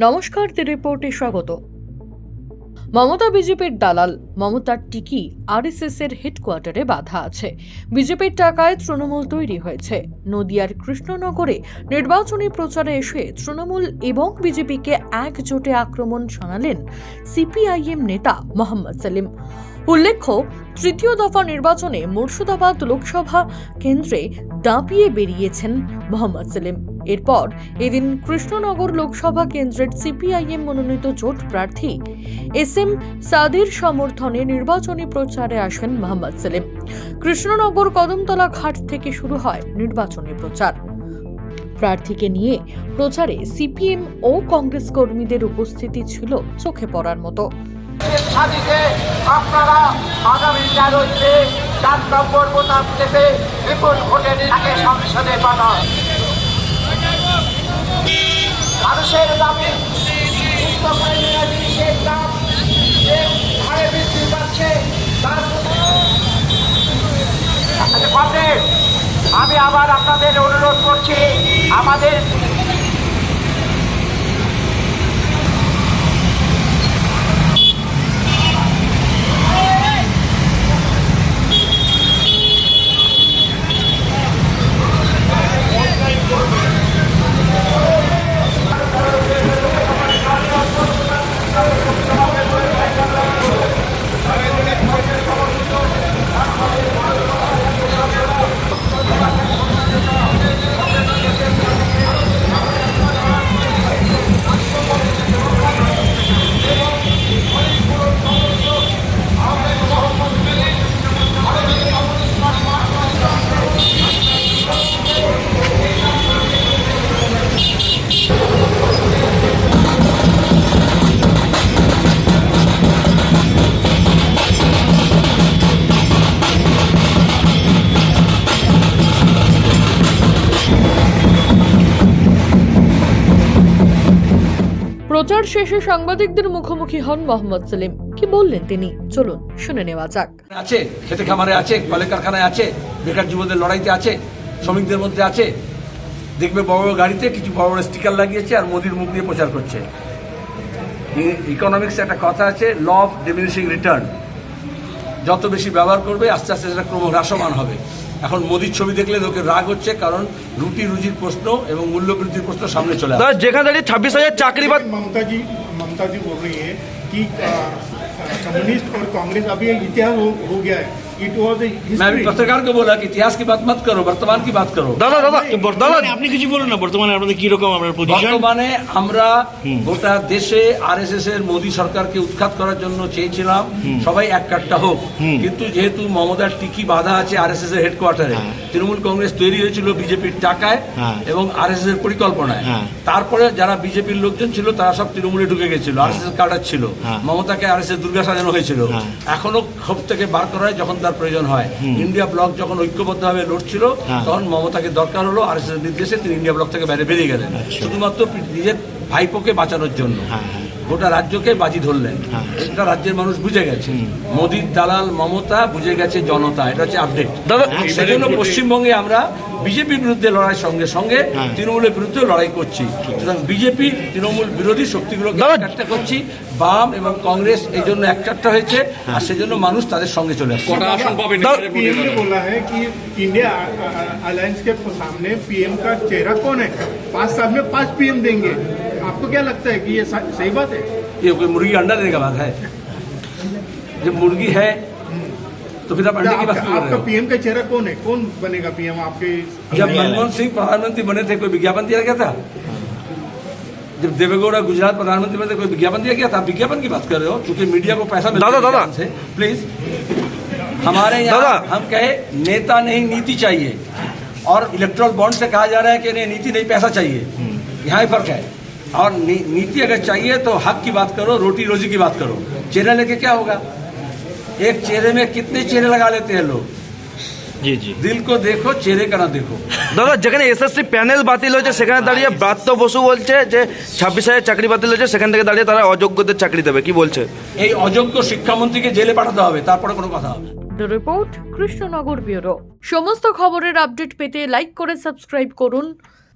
নমস্কার দি রিপোর্টে স্বাগত। মমতা বিজেপির দালাল মমতার টিকি আরএসএস এর হেডকোয়ার্টারে বাধা আছে। বিজেপির টাকায় তৃণমূল তৈরি হয়েছে। নদিয়ার কৃষ্ণনগরে নির্বাচনী প্রচারে এসে তৃণমূল এবং বিজেপিকে একজোটে আক্রমণ শোনালেন সিপিআইএম নেতা মোহাম্মদ সেলিম। উল্লেখ্য, তৃতীয় দফা নির্বাচনে মুর্শিদাবাদ লোকসভা কেন্দ্রে দাপিয়ে বেরিয়েছেন মোহাম্মদ সেলিম। এরপর এদিন কৃষ্ণনগর লোকসভা কেন্দ্রের সিপিআইএম মনোনীত জোট প্রার্থী এস এম সাদির সমর্থনে নির্বাচনী প্রচারে আসেন মোহাম্মদ সেলিম। কৃষ্ণনগর কদমতলা ঘাট থেকে শুরু হয় নির্বাচনী প্রচার। প্রার্থীকে নিয়ে প্রচারে সিপিএম ও কংগ্রেস কর্মীদের উপস্থিতি ছিল চোখে পড়ার মতো। আপনারা আগামী মানুষের দাবি করে দেওয়া জিনিসের দাম যে হারে বৃদ্ধি পাচ্ছে আচ্ছা, আমি আবার আপনাদের অনুরোধ করছি আমাদের প্রচার শেষে সাংবাদিকদের মুখোমুখি হন মোহাম্মদ সেলিম। কি বললেন তিনি? চলুন, শুনে নেওয়া যাক। আছে, খেতে খামারে আছে, কলে কারখানায় আছে, বেকার যুবদের লড়াইতে আছে, শ্রমিকদের মধ্যে আছে। দেখবে বড় বড় গাড়িতে কিছু বড় বড় স্টিকার লাগিয়েছে আর মোদির মুখ দিয়ে প্রচার করছে। ইকোনমিক্স একটা কথা আছে ল অফ ডিমিনিশিং রিটার্ন যত বেশি ব্যবহার করবে, আস্তে আস্তে সেটা ক্রম হ্রাসমান হবে। এখন মোদির ছবি দেখলে লোকের রাগ হচ্ছে কারণ রুটি রুজির প্রশ্ন এবং মূল্য বৃদ্ধির প্রশ্ন সামনে চলে আসছে দাদা যেখানে দাঁড়িয়ে ছাব্বিশ হাজার চাকরি বাদ ममता जी ममता जी बोल रही है कि अ, कम्युनिस्ट और कांग्रेस अभी एक इतिहास हो, हो गया है इट वॉज मैं अभी पत्रकार को बोला कि इतिहास की बात मत करो वर्तमान की बात करो দাদা দাদা দাদা বর্তমানে আপনি কিছু বলুন না বর্তমানে আপনাদের কি রকম আপনার পজিশন বর্তমানে আমরা গোটা দেশে আরএসএস এর মোদী সরকারকে উৎখাত করার জন্য চেয়েছিলাম সবাই এক কাট্টা হোক কিন্তু যেহেতু মমতার টিকি বাধা আছে আরএসএস এর হেডকোয়ার্টারে হ্যাঁ। তৃণমূল কংগ্রেস তৈরি হয়েছিল বিজেপির টাকায় হ্যাঁ। এবং আরএসএস এর পরিকল্পনায় হ্যাঁ। তারপরে যারা বিজেপির লোকজন ছিল তারা সব তৃণমূলে ঢুকে গেছিল আরএসএস কার্ডার ছিল হ্যাঁ। মমতাকে আরএসএস দুর্গা সাজানো হয়েছিল হ্যাঁ। এখনো ক্ষোভ থেকে বার করা হয় যখন তার প্রয়োজন হয় ইন্ডিয়া ব্লক যখন ঐক্যবদ্ধভাবে লড়ছিল হ্যাঁ। তখন মমতাকে দরকার হলো আর নির্দেশে তিনি ইন্ডিয়া ব্লক থেকে বাইরে বেরিয়ে গেলেন আচ্ছা। শুধুমাত্র নিজের ভাইপোকে বাঁচানোর জন্য হ্যাঁ, হ্যাঁ। গোটা রাজ্যকে বাজি ধরলেন হ্যাঁ। এটা রাজ্যের মানুষ বুঝে গেছে মোদির দালাল মমতা বুঝে গেছে জনতা এটা হচ্ছে আপডেট দাদা সেজন্য পশ্চিমবঙ্গে আমরা বিজেপির বিরুদ্ধে লড়াই সঙ্গে সঙ্গে হ্যাঁ। তৃণমূলের বিরুদ্ধে লড়াই করছি সুতরাং বিজেপি তৃণমূল বিরোধী শক্তিগুলোকে দাদা- একটা করছি বাম এবং কংগ্রেস এই জন্য একটা হয়েছে আর সেজন্য মানুষ তাদের সঙ্গে চলে আসছে पीएम ने बोला है कि इंडिया अलायंस के सामने पीएम का चेहरा कौन है पाँच साल में पांच पीएम देंगे आपको क्या लगता है कि ये सही बात है? ये कोई मुर्गी अंडा देने का बात है। जब मुर्गी है तो फिर आप अंडे की बात क्यों कर रहे हो? पीएम का चेहरा कौन है? कौन बनेगा पीएम? आपके जब मनमोहन सिंह प्रधानमंत्री बने थे कोई विज्ञापन दिया गया था? जब देवेगौड़ा गुजरात प्रधानमंत्री बने थे कोई विज्ञापन दिया गया था? आप विज्ञापन की बात कर रहे हो क्योंकि मीडिया को पैसा मिलता है दादा, दादा। से। प्लीज़ हमारे यहाँ हम कहे नेता नहीं नीति चाहिए। और इलेक्ट्रल बॉन्ड से कहा जा रहा है कि नहीं नीति नहीं पैसा चाहिए। यहाँ ही फ़र्क है। और नी, नीति अगर चाहिए तो हक की बात करो रोटी रोजी की बात करो चेहरा लेके क्या होगा एक चेहरे में कितने चेहरे लगा लेते हैं लोग জি জি दिल को देखो चेहरे का ना देखो দাদা যেখানে এসএসসি প্যানেল বাতিল হয়েছে সেখানে দাঁড়িয়ে ব্রাত্য বসু বলছে যে ছাব্বিশ হাজার চাকরি বাতিল হয়েছে সেখান থেকে দাঁড়িয়ে তারা অযোগ্যদের চাকরি দেবে কি বলছে এই অযোগ্য শিক্ষামন্ত্রীকে জেলে পাঠাতে হবে তারপরে কোনো কথা হবে দ্য রিপোর্ট কৃষ্ণনগর ব্যুরো সমস্ত খবরের আপডেট পেতে লাইক করে সাবস্ক্রাইব করুন